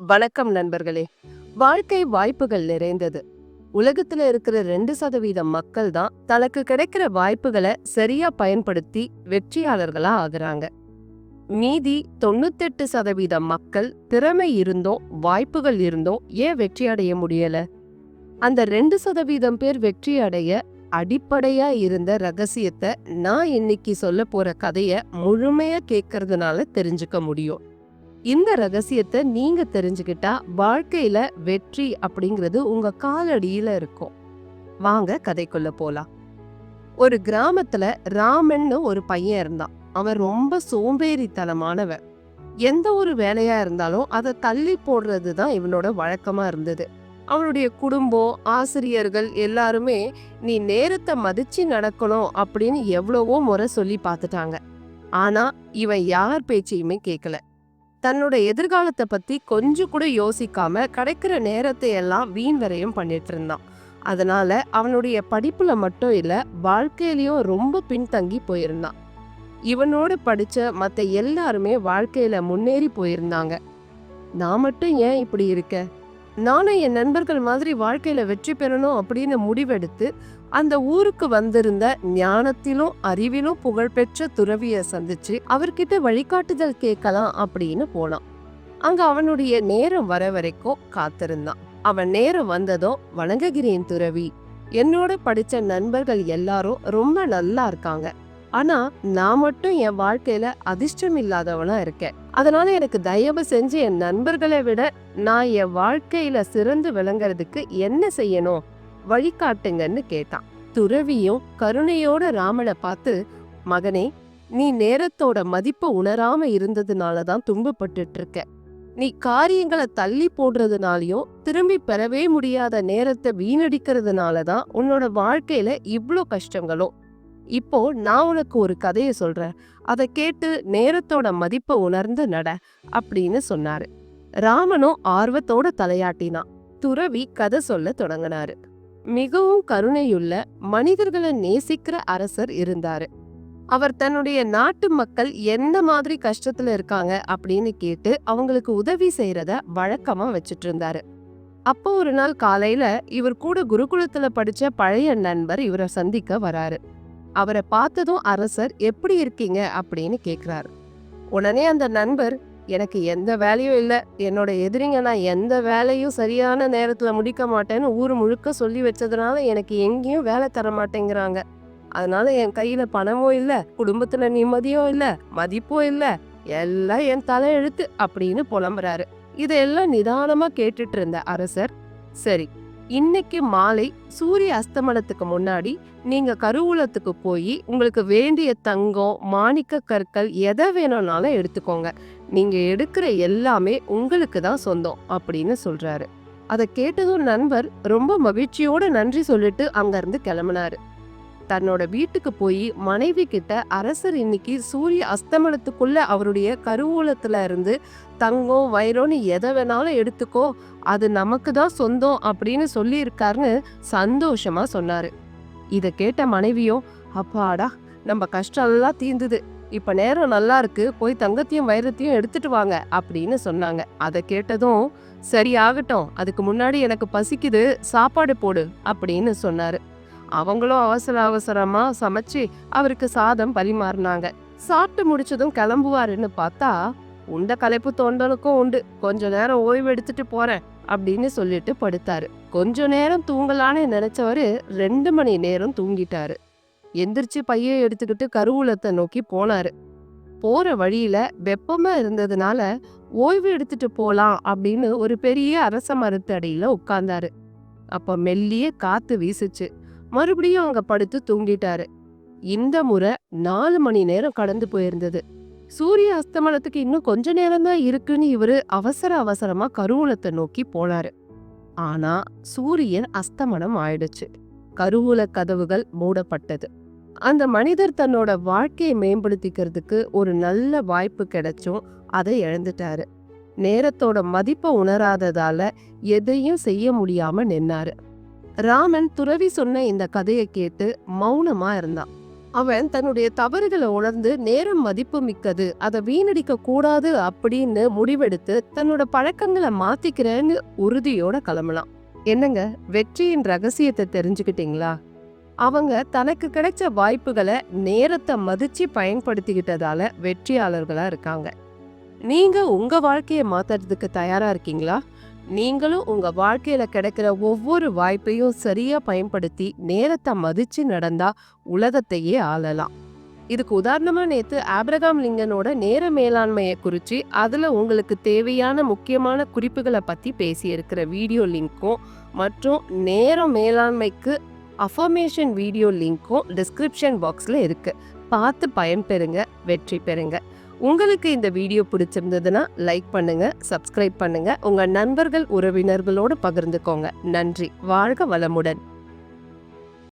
வணக்கம் நண்பர்களே. வாழ்க்கை வாய்ப்புகள் நிறைந்தது. உலகத்துல இருக்கிற ரெண்டு சதவீதம் மக்கள் தான் தனக்கு கிடைக்கிற வாய்ப்புகளை சரியா பயன்படுத்தி வெற்றியாளர்களா ஆகுறாங்க. மீதி தொண்ணூத்தெட்டு சதவீதம் மக்கள் திறமை இருந்தோம் வாய்ப்புகள் இருந்தோம் ஏன் வெற்றி அடைய முடியல? அந்த ரெண்டு சதவீதம் பேர் வெற்றி அடைய அடிப்படையா இருந்த ரகசியத்தை நான் இன்னைக்கு சொல்ல போற கதைய முழுமையா கேட்கறதுனால தெரிஞ்சுக்க முடியும். இந்த ரகசியத்தை நீங்க தெரிஞ்சுக்கிட்டா வாழ்க்கையில வெற்றி அப்படிங்கிறது உங்க காலடியில இருக்கும். வாங்க கதைக்குள்ள போலாம். ஒரு கிராமத்துல ராமன்னு ஒரு பையன் இருந்தான். அவன் ரொம்ப சோம்பேறித்தனமானவன். எந்த ஒரு வேலையா இருந்தாலும் அதை தள்ளி போடுறது தான் இவனோட வழக்கமா இருந்தது. அவனுடைய குடும்பம் ஆசிரியர்கள் எல்லாருமே நீ நேரத்தை மதிச்சு நடக்கணும் அப்படின்னு எவ்வளவோ முறை சொல்லி பார்த்துட்டாங்க. ஆனா இவன் யார் பேச்சையுமே கேட்கல தன்னோட எதிர்காலத்தை பத்தி கொஞ்சம் கூட யோசிக்காம கிடைக்கிற நேரத்தை எல்லாம் வீண் வரையும் பண்ணிட்டு இருந்தான். அதனால அவனுடைய படிப்புல மட்டும் இல்ல வாழ்க்கையிலயும் ரொம்ப பின்தங்கி போயிருந்தான். இவனோட படிச்ச மற்ற எல்லாருமே வாழ்க்கையில முன்னேறி போயிருந்தாங்க. நான் மட்டும் ஏன் இப்படி இருக்க நானும் என் நண்பர்கள் மாதிரி வாழ்க்கையில் வெற்றி பெறணும் அப்படின்னு முடிவெடுத்து அந்த ஊருக்கு வந்திருந்த ஞானத்திலும் அறிவிலும் புகழ்பெற்ற துறவியை சந்திச்சு அவர்கிட்ட வழிகாட்டுதல் கேட்கலாம் அப்படின்னு போனான். அங்க அவனுடைய நேரம் வர வரைக்கும் காத்திருந்தான். அவன் நேரம் வந்ததும் வணங்குகிறேன் துறவி. என்னோட படிச்ச நண்பர்கள் எல்லாரும் ரொம்ப நல்லா இருக்காங்க. ஆனா நான் மட்டும் என் வாழ்க்கையில அதிர்ஷ்டம் இல்லாதவனா இருக்கேன். அதனால் எனக்கு தயவு செஞ்சு என் நண்பர்களை விட நான் என் வாழ்க்கையில் சிறந்து விளங்குறதுக்கு என்ன செய்யணும்? வழிகாட்டுங்கன்னு கேட்டான். துறவியும் கருணையோட ராமனை பார்த்து மகனே நீ நேரத்தோட மதிப்பை உணராம இருந்ததுனால தான் துன்பப்பட்டுட்டு இருக்க நீ காரியங்களை தள்ளி போடுறதுனாலயும் திரும்பி பெறவே முடியாத நேரத்தை வீணடிக்கிறதுனால தான் உன்னோட வாழ்க்கையில இவ்வளோ கஷ்டங்களும் இப்போ நான் உனக்கு ஒரு கதையை சொல்றேன். அதை கேட்டு நேரத்தோட மதிப்பை உணர்ந்து நட அப்படின்னு சொன்னாரு. ராமனும் ஆர்வத்தோட தலையாட்டினான். துறவி கதை சொல்ல தொடங்கினாரு. மிகவும் கருணையுள்ள மனிதர்களை நேசிக்கிற அரசர் இருந்தாரு. அவர் தன்னுடைய நாட்டு மக்கள் என்ன மாதிரி கஷ்டத்துல இருக்காங்க அப்படின்னு கேட்டு அவங்களுக்கு உதவி செய்யறத வழக்கமா வச்சிட்டு இருந்தாரு அப்போ ஒரு நாள் காலையில இவர் கூட குருகுலத்துல படிச்ச பழைய நண்பர் இவரை சந்திக்க வராரு. அவரை பார்த்ததும் அரசர் எப்படி இருக்கீங்க? அப்படின்னு கேட்குறாரு உடனே அந்த நண்பர் எனக்கு எந்த வேலையும் இல்லை. என்னோட எதிரிங்க நான் எந்த வேலையும் சரியான நேரத்தில் முடிக்க மாட்டேன்னு ஊர் முழுக்க சொல்லி வச்சதுனால எனக்கு எங்கேயும் வேலை தர மாட்டேங்கிறாங்க. அதனால என் கையில பணமும் இல்லை குடும்பத்துல நிம்மதியும் இல்லை மதிப்பும் இல்லை. எல்லாம் என் தலையெழுத்து அப்படின்னு புலம்புறாரு. இதெல்லாம் நிதானமா கேட்டுட்டு இருந்த அரசர் சரி இன்னைக்கு மாலை சூரிய அஸ்தமனத்துக்கு முன்னாடி நீங்க கருவூலத்துக்கு போய் உங்களுக்கு வேண்டிய தங்கம் மாணிக்க கற்கள் எதை வேணும்னாலும் எடுத்துக்கோங்க. நீங்க எடுக்கிற எல்லாமே உங்களுக்கு தான் சொந்தம் அப்படின்னு சொல்றாரு. அதை கேட்டதும் நண்பர் ரொம்ப மகிழ்ச்சியோட நன்றி சொல்லிட்டு அங்கிருந்து கிளம்புனாரு. தன்னோட வீட்டுக்கு போய் மனைவி கிட்ட அரசர் இன்னைக்கு சூரிய அஸ்தமனத்துக்குள்ள அவருடைய கருவூலத்துல இருந்து தங்கம் வைரோன்னு எதை வேணாலும் எடுத்துக்கோ அது நமக்கு தான் சொந்தம் அப்படின்னு சொல்லியிருக்காருன்னு சந்தோஷமா சொன்னாரு. இதை கேட்ட மனைவியும் அப்பாடா நம்ம கஷ்டம் எல்லாம் தீர்ந்தது இப்ப நேரம் நல்லா இருக்கு போய் தங்கத்தையும் வைரத்தையும் எடுத்துட்டு வாங்க அப்படின்னு சொன்னாங்க. அதை கேட்டதும் சரி ஆகட்டும். அதுக்கு முன்னாடி எனக்கு பசிக்குது சாப்பாடு போடு அப்படின்னு சொன்னாரு. அவங்களும் அவசர அவசரமாக சமைச்சு அவருக்கு சாதம் பரிமாறினாங்க. சாப்பிட்டு முடிச்சதும் கிளம்புவாருன்னு பார்த்தா உண்ட களைப்பு தொண்டனுக்கும் உண்டு. கொஞ்ச நேரம் ஓய்வு எடுத்துட்டு போறேன் அப்படின்னு சொல்லிட்டு படுத்தாரு. கொஞ்ச நேரம் தூங்கலான்னு நினைச்சவரு ரெண்டு மணி நேரம் தூங்கிட்டாரு. எந்திரிச்சு பையை எடுத்துக்கிட்டு கருவூலத்தை நோக்கி போனாரு. போற வழியில வெப்பமா இருந்ததுனால ஓய்வு எடுத்துட்டு போலாம் அப்படின்னு ஒரு பெரிய அரச மரத்து அடியில உட்கார்ந்தாரு. அப்ப மெல்லிய காத்து வீசுச்சு. மறுபடியும் அங்க படுத்து தூங்கிட்டாரு. இந்த முறை நாலு மணி நேரம் கடந்து போயிருந்தது. சூரிய அஸ்தமனத்துக்கு இன்னும் கொஞ்ச நேரம் தான் இருக்குன்னு இவரு அவசர அவசரமா கருவூலத்தை நோக்கி போனாரு. ஆனா சூரியன் அஸ்தமனம் ஆயிடுச்சு. கருவூல கதவுகள் மூடப்பட்டது. அந்த மனிதர் தன்னோட வாழ்க்கையை மேம்படுத்திக்கிறதுக்கு ஒரு நல்ல வாய்ப்பு கிடைச்சும் அதை இழந்துட்டாரு. நேரத்தோட மதிப்பை உணராததால எதையும் செய்ய முடியாம நின்னாரு. ராமன் துறவி சொன்ன இந்த கதையை கேட்டு மௌனமா இருந்தான். அவன் தன்னுடைய தவறுகளை உணர்ந்து நேரம் மதிப்பு மிக்கது அதை வீணடிக்க கூடாது அப்படின்னு முடிவெடுத்து தன்னோட பழக்கங்களை மாத்திக்கிறேன்னு உறுதியோட கிளம்பலாம் என்னங்க வெற்றியின் ரகசியத்தை தெரிஞ்சுக்கிட்டீங்களா? அவங்க தனக்கு கிடைச்ச வாய்ப்புகளை நேரத்தை மதிச்சு பயன்படுத்திக்கிட்டதால வெற்றியாளர்களா இருக்காங்க. நீங்க உங்க வாழ்க்கையை மாத்துறதுக்கு தயாரா இருக்கீங்களா? நீங்களும் உங்க வாழ்க்கையில கிடைக்கிற ஒவ்வொரு வாய்ப்பையும் சரியா பயன்படுத்தி நேரத்தை மதிச்சு நடந்தா உலகத்தையே ஆளலாம். இதுக்கு உதாரணமா நேத்து ஆப்ரகாம் லிங்கனோட நேர மேலாண்மையை குறித்து அதுல உங்களுக்கு தேவையான முக்கியமான குறிப்புகளை பத்தி பேசியிருக்கிற வீடியோ லிங்க்கும் மற்றும் நேர மேலாண்மைக்கு அஃபர்மேஷன் வீடியோ லிங்க்கும் டிஸ்கிரிப்ஷன் பாக்ஸில் இருக்குது பார்த்து பயன்பெறுங்க வெற்றி பெறுங்க. உங்களுக்கு இந்த வீடியோ பிடிச்சிருந்ததுன்னா லைக் பண்ணுங்க சப்ஸ்கிரைப் பண்ணுங்க. உங்க நண்பர்கள் உறவினர்களோடு பகிர்ந்துக்கோங்க. நன்றி. வாழ்க வளமுடன்.